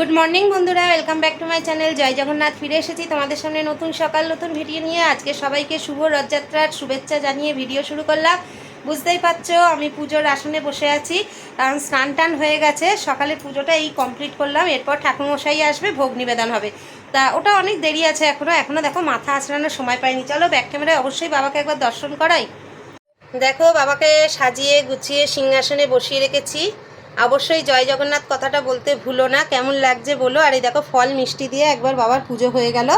Good morning বন্ধুরা। Welcome back to my channel জয় জগন্নাথ ফিরে এসেছি তোমাদের সামনে নতুন সকাল, নতুন ভিডিও নিয়ে। আজকে সবাইকে শুভ রথযাত্রার শুভেচ্ছা জানিয়ে ভিডিও শুরু করলাম। বুঝতেই পারছ, আমি পুজোর আসনে বসে আছি। কারণ স্নান টান হয়ে গেছে। সকালে পুজোটা এই কমপ্লিট করলাম। এরপর ঠাকুরমশাই আসবে, ভোগ নিবেদন হবে। তা ওটা অনেক দেরি আছে এখনও এখনও দেখো মাথা আঁচড়ানোর সময় পাইনি। চলো ব্যাক ক্যামেরায় অবশ্যই বাবাকে একবার দর্শন করাই। দেখো, বাবাকে সাজিয়ে গুছিয়ে সিংহাসনে বসিয়ে রেখেছি। অবশ্যই জয় জগন্নাথ কথাটা বলতে ভুলো না। কেমন লাগছে বলো? আর এই দেখো ফল মিষ্টি দিয়ে একবার বাবার পুজো হয়ে গেল।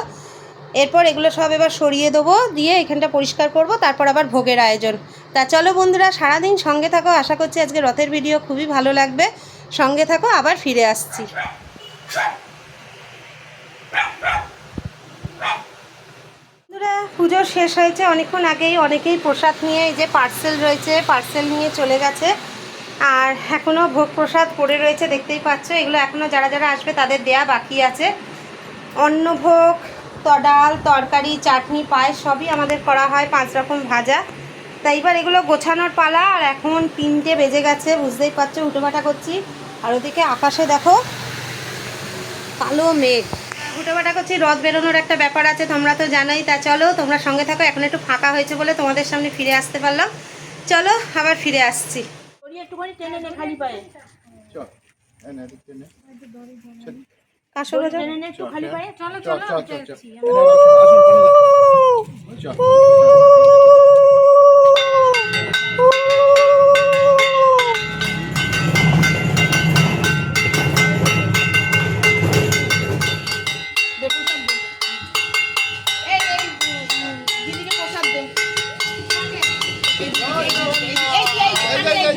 এরপর এগুলো সব এবার সরিয়ে দেবো, দিয়ে এখানটা পরিষ্কার করব, তারপর আবার ভোগের আয়োজন। তা চলো বন্ধুরা, সারাদিন সঙ্গে থাকো। আশা করছি আজকে রথের ভিডিও খুবই ভালো লাগবে। সঙ্গে থাকো, আবার ফিরে আসছি। বন্ধুরা, পুজো শেষ হয়েছে। অনেকক্ষণ আগেই অনেকেই প্রসাদ নিয়ে এই যে পার্সেল রয়েছে পার্সেল নিয়ে চলে গেছে। আর এখনও ভোগ প্রসাদ পড়ে রয়েছে, দেখতেই পাচ্ছ। এগুলো এখনও যারা যারা আসবে তাদের দেয়া বাকি আছে। অন্নভোগ ডাল তরকারি, চাটনি, পায়েস সবই আমাদের করা হয় পাঁচ রকম ভাজা। তাই এবার এগুলো গোছানোর পালা, আর এখন তিনটে বেজে গেছে, বুঝতেই পারছ উটোপাটা করছি। আর ওদিকে আকাশে দেখো, কালো মেঘ। হুটোপাটা করছি, রথ বেরোনোর একটা ব্যাপার আছে, তোমরা তো জানোই। তা চলো, তোমরা সঙ্গে থাকো, এখন একটু ফাঁকা হয়েছে বলে তোমাদের সামনে ফিরে আসতে পারলাম। চলো, আবার ফিরে আসছি। একটুখানি টেনে নে খালি পায়ে। চল এদিক টেনে। নে একটু খালি পায়ে। চলো চল, চলো চল,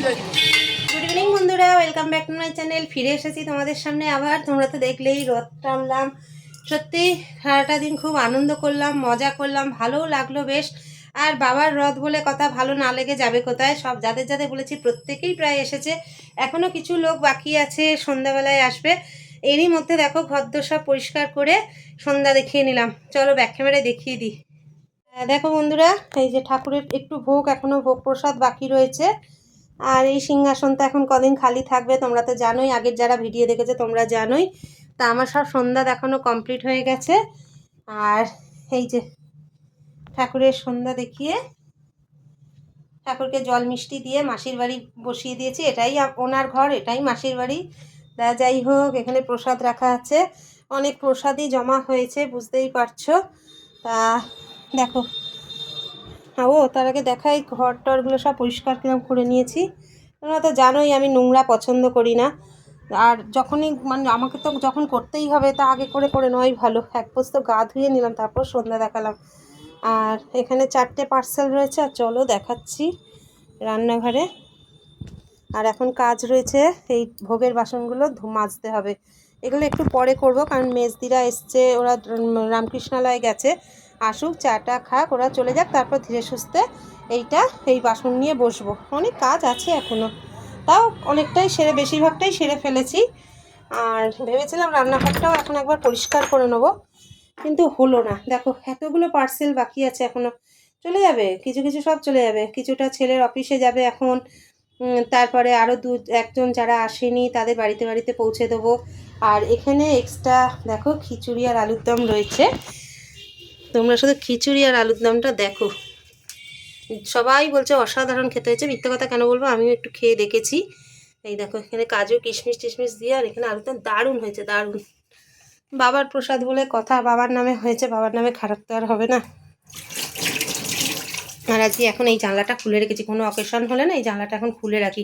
গুড ইভিনিং বন্ধুরা। Welcome back to my channel ফিরে এসেছি তোমাদের সামনে আবার। তোমরা তো দেখলেই রথ টানলাম। সত্যি, সারাটা দিন খুব আনন্দ করলাম, মজা করলাম, ভালোও লাগল বেশ। আর বাবার রথ বলে কথা ভালো না লেগে যাবে কোথায়? সব যাদের যাদের বলেছি, প্রত্যেকেই প্রায় এসেছে। এখনও কিছু লোক বাকি আছে, সন্ধ্যাবেলায় আসবে। এরই মধ্যে দেখো, ঘরদোর সব পরিষ্কার করে সন্ধ্যা দেখিয়ে নিলাম। চলো ব্যাক ক্যামেরায় দেখিয়ে দিই। দেখো বন্ধুরা, এই যে ঠাকুরের একটু ভোগ, এখনও ভোগ প্রসাদ বাকি রয়েছে। আর এই সিংহাসনটা এখন কদিন খালি থাকবে, তোমরা তো জানোই, আগের যারা ভিডিও দেখেছে তোমরা জানোই। তা আমার সব সন্ধ্যা দেখানো কমপ্লিট হয়ে গেছে। আর এই যে ঠাকুরের সন্ধ্যা দেখিয়ে ঠাকুরকে জল মিষ্টি দিয়ে মাসির বাড়ি বসিয়ে দিয়েছি, এটাই ওনার ঘর, এটাই মাসির বাড়ি। তা যাই হোক, এখানে প্রসাদ রাখা আছে। অনেক প্রসাদই জমা হয়েছে, বুঝতেই পারছ। তা দেখো। হ্যাঁ ও, তার আগে দেখাই ঘর টরগুলো সব পরিষ্কার কিরম করে নিয়েছি। তোমরা তো জানোই, আমি নোংরা পছন্দ করি না। আর যখনই মানে আমাকে তো যখন করতেই হবে, তা আগে করে করে নয় ভালো। এক পোস্ত গা ধুয়ে নিলাম, তারপর সন্ধ্যা দেখালাম। আর এখানে চারটে পার্সেল রয়েছে, আর চলো দেখাচ্ছি রান্নাঘরে। আর এখন কাজ রয়েছে, এই ভোগের বাসনগুলো মাজতে হবে। এগুলো একটু পরে করব, কারণ মেজদিরা এসছে, ওরা রামকৃষ্ণালয়ে গেছে। আসুক, চাটা খাক, ওরা চলে যাক, তারপর ধীরে সুস্থে এইটা, এই বাসন নিয়ে বসবো। অনেক কাজ আছে এখনও তাও অনেকটাই সেরে, বেশিরভাগটাই সেরে ফেলেছি। আর ভেবেছিলাম রান্নাঘরটাও এখন একবার পরিষ্কার করে নেব, কিন্তু হলো না। দেখো, এতগুলো পার্সেল বাকি আছে এখনও চলে যাবে, কিছু কিছু সব চলে যাবে। কিছুটা ছেলের অফিসে যাবে এখন। তারপরে আরও দু, একজন যারা আসেনি, তাদের বাড়িতে বাড়িতে পৌঁছে দেবো। আর এখানে এক্সট্রা দেখো, খিচুড়ি আর আলুর দম রয়েছে। তোমরা শুধু খিচুড়ি আর আলুর দমটা দেখো। সবাই বলছে অসাধারণ খেতে হয়েছে। মিথ্যে কথা কেন বলব? আমিও একটু খেয়ে দেখেছি। এই দেখো, এখানে কাজু, কিশমিশ, টিশমিশ দিয়ে আর এখানে আলুর দম দারুণ হয়েছে, দারুণ। বাবার প্রসাদ বলে কথা বাবার নামে হয়েছে, বাবার নামে খারাপ তো আর হবে না। আর আজকে এখন এই জানলাটা খুলে রেখেছি। কোনো অকেশন হলে না এই জানলাটা এখন খুলে রাখি।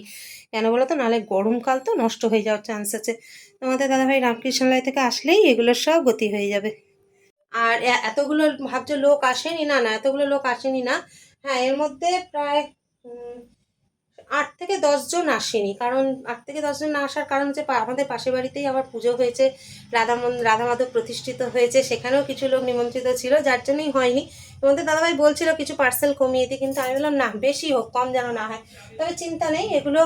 কেন বলো তো? নাহলে গরমকাল তো নষ্ট হয়ে যাওয়ার চান্স আছে। তোমাদের দাদাভাই রামকৃষ্ণালয় থেকে আসলেই এগুলোর সব গতি হয়ে যাবে। আর এতগুলো ভাবছ লোক আসেনি, না না, এতগুলো লোক আসেনি না। হ্যাঁ এর মধ্যে প্রায় আট থেকে দশজন আসেনি। কারণ আট থেকে দশজন না আসার কারণ হচ্ছে আমাদের পাশের বাড়িতেই আবার পুজো হয়েছে, রাধা রাধা মাধব প্রতিষ্ঠিত হয়েছে, সেখানেও কিছু লোক নিমন্ত্রিত ছিল, যার জন্যই হয়নি। তোমাদের দাদাভাই বলছিল কিছু পার্সেল কমিয়ে দিই, কিন্তু আমি বললাম, না, বেশি হোক, কম যেন না হয়। তবে চিন্তা নেই, এগুলো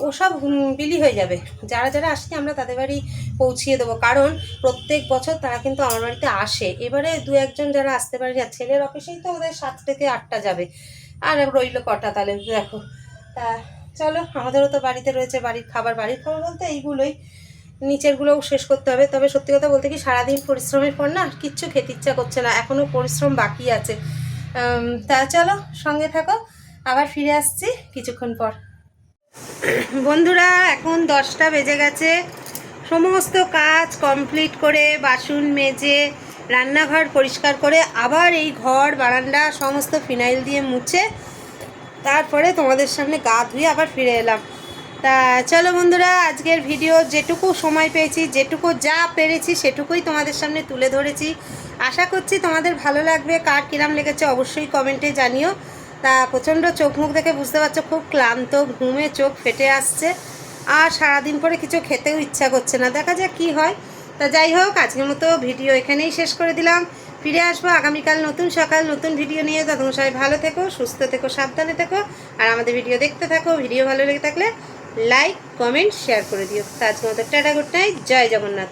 ওসব বিলি হয়ে যাবে। যারা যারা আসছে, আমরা তাদের বাড়ি পৌঁছিয়ে দেবো। কারণ প্রত্যেক বছর তারা কিন্তু আমার বাড়িতে আসে। এবারে দু একজন যারা আসতে পারে না ছেলের অফিসেই তো ওদের সাত থেকে আটটা যাবে। আর রইল কটা তাহলে, দেখো। তা চলো, আমাদেরও তো বাড়িতে রয়েছে বাড়ির খাবার। বাড়ির খাবার বলতে এইগুলোই। নিচেরগুলোও শেষ করতে হবে। তবে সত্যি কথা বলতে কি, সারাদিন পরিশ্রমের পর না, কিচ্ছু খেতে ইচ্ছা করছে না। এখনও পরিশ্রম বাকি আছে। তা চলো, সঙ্গে থাকো। আবার ফিরে আসছি কিছুক্ষণ পর। বন্ধুরা, এখন দশটা বেজে গেছে। সমস্ত কাজ কমপ্লিট করে বাসন মেজে রান্নাঘর পরিষ্কার করে আবার এই ঘর, বারান্দা, সমস্ত ফিনাইল দিয়ে মুছে তারপরে তোমাদের সামনে গা ধুয়ে আবার ফিরে এলাম। তা চলো বন্ধুরা, আজকের ভিডিও যেটুকু সময় পেয়েছি, যেটুকু যা পেরেছি সেটুকুই তোমাদের সামনে তুলে ধরেছি। আশা করছি তোমাদের ভালো লাগবে। কার কিরাম লেগেছে অবশ্যই কমেন্টে জানিও। তা প্রচণ্ড চোখ মুখ দেখে বুঝতে পারছ, খুব ক্লান্ত, ঘুমে চোখ ফেটে আসছে, আর সারাদিন পরে কিছু খেতেও ইচ্ছা করছে না। দেখা যাক কী হয়। তা যাই হোক, আজকের মতো ভিডিও এখানেই শেষ করে দিলাম। ফিরে আসব আগামীকাল নতুন সকাল, নতুন ভিডিও নিয়ে। তখন সবাই ভালো থেকো, সুস্থ থেকো, সাবধানে থেকো, আর আমাদের ভিডিও দেখতে থাকো। ভিডিও ভালো লেগে থাকলে লাইক, কমেন্ট, শেয়ার করে দিও। তা আজকের মতো টাটা, গুড নাইট, জয় জগন্নাথ।